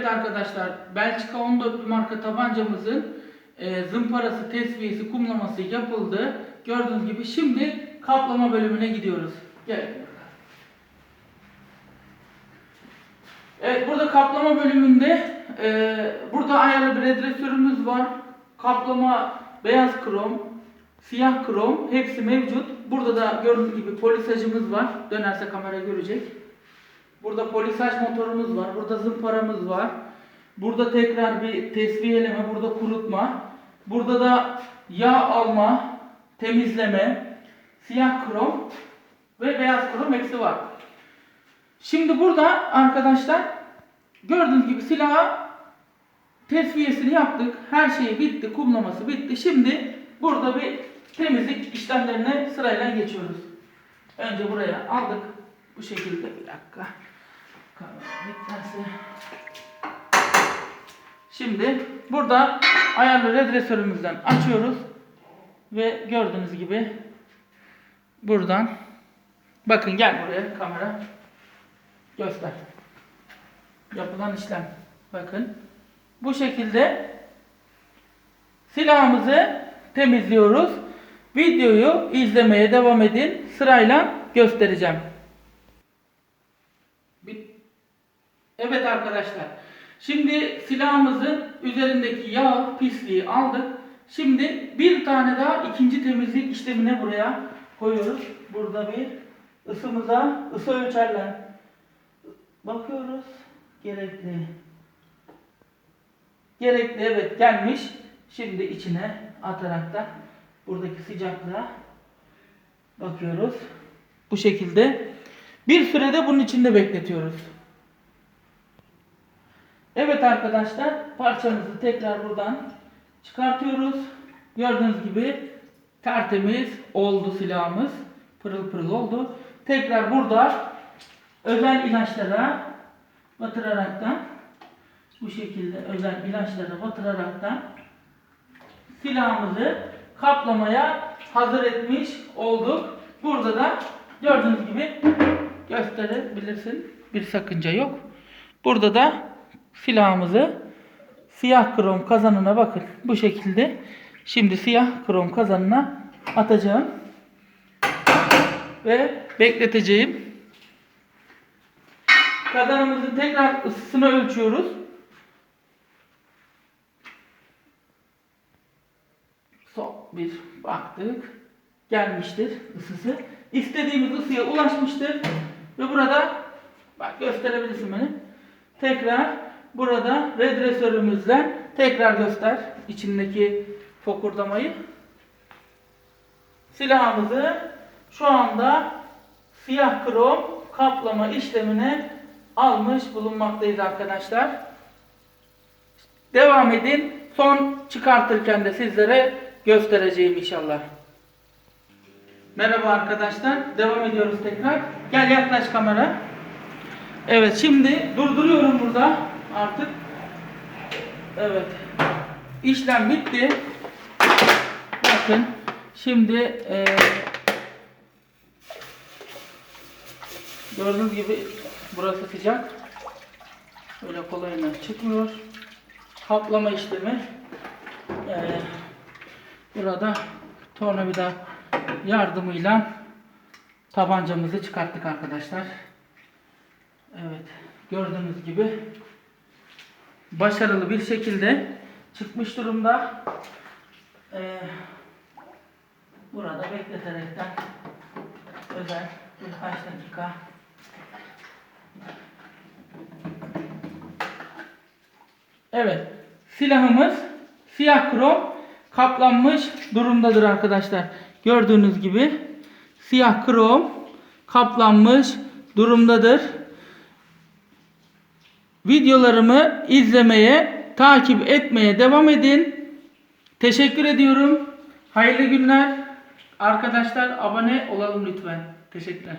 Evet arkadaşlar Belçika 14 marka tabancamızın e, zımparası, tesviyesi, kumlaması yapıldı. Gördüğünüz gibi şimdi kaplama bölümüne gidiyoruz. Gel. Evet burada kaplama bölümünde e, burada ayarlı bir redresörümüz var. Kaplama beyaz krom, siyah krom hepsi mevcut. Burada da gördüğünüz gibi polisajımız var. Dönerse kamera görecek. Burada polisaj motorumuz var. Burada zımparamız var. Burada tekrar bir tesviyeleme, burada kurutma. Burada da yağ alma, temizleme, siyah krom ve beyaz krom hepsi var. Şimdi burada arkadaşlar gördüğünüz gibi silaha tesviyesini yaptık. Her şey bitti, kumlaması bitti. Şimdi burada bir temizlik işlemlerine sırayla geçiyoruz. Önce buraya aldık. Bu şekilde bir dakika. Şimdi burada ayarlı redresörümüzden açıyoruz. Ve gördüğünüz gibi buradan bakın gel buraya kamera göster. Yapılan işlem. Bakın. Bu şekilde silahımızı temizliyoruz. Videoyu izlemeye devam edin. Sırayla göstereceğim. Bit- Evet arkadaşlar. Şimdi silahımızın üzerindeki yağ pisliği aldık. Şimdi bir tane daha ikinci temizlik işlemine buraya koyuyoruz. Burada bir ısımıza ısı ölçerler. Bakıyoruz. Gerekli. Gerekli evet gelmiş. Şimdi içine atarak da buradaki sıcaklığa bakıyoruz. Bu şekilde. Bir sürede bunun içinde bekletiyoruz. Evet arkadaşlar parçamızı tekrar buradan çıkartıyoruz. Gördüğünüz gibi tertemiz oldu silahımız. Pırıl pırıl oldu. Tekrar burada özel ilaçlara batıraraktan bu şekilde özel ilaçlara batıraraktan silahımızı kaplamaya hazır etmiş olduk. Burada da gördüğünüz gibi gösterebilirsin. Bir sakınca yok. Burada da silahımızı siyah krom kazanına bakın. Bu şekilde şimdi siyah krom kazanına atacağım. Ve bekleteceğim. Kazanımızın tekrar ısısını ölçüyoruz. Son bir baktık. Gelmiştir ısısı. İstediğimiz ısıya ulaşmıştır. Ve burada bak gösterebilirsin beni. Tekrar burada redresörümüzle tekrar göster içindeki fokurdamayı. Silahımızı şu anda siyah krom kaplama işlemine almış bulunmaktayız arkadaşlar. Devam edin. Son çıkartırken de sizlere göstereceğim inşallah. Merhaba arkadaşlar. Devam ediyoruz tekrar. Gel yaklaş kamera. Evet şimdi durduruyorum burada artık. Evet. İşlem bitti. Bakın şimdi eee gördüğünüz gibi burası sıcak. Böyle kolayına çıkmıyor. Kaplama işlemi eee burada tornavida yardımıyla tabancamızı çıkarttık arkadaşlar. Evet. Gördüğünüz gibi başarılı bir şekilde çıkmış durumda. Ee, burada bekleterekten özel birkaç dakika Evet. Silahımız siyah krom kaplanmış durumdadır arkadaşlar. Gördüğünüz gibi siyah krom kaplanmış durumdadır. Videolarımı izlemeye, takip etmeye devam edin. Teşekkür ediyorum. Hayırlı günler. Arkadaşlar abone olalım lütfen. Teşekkürler.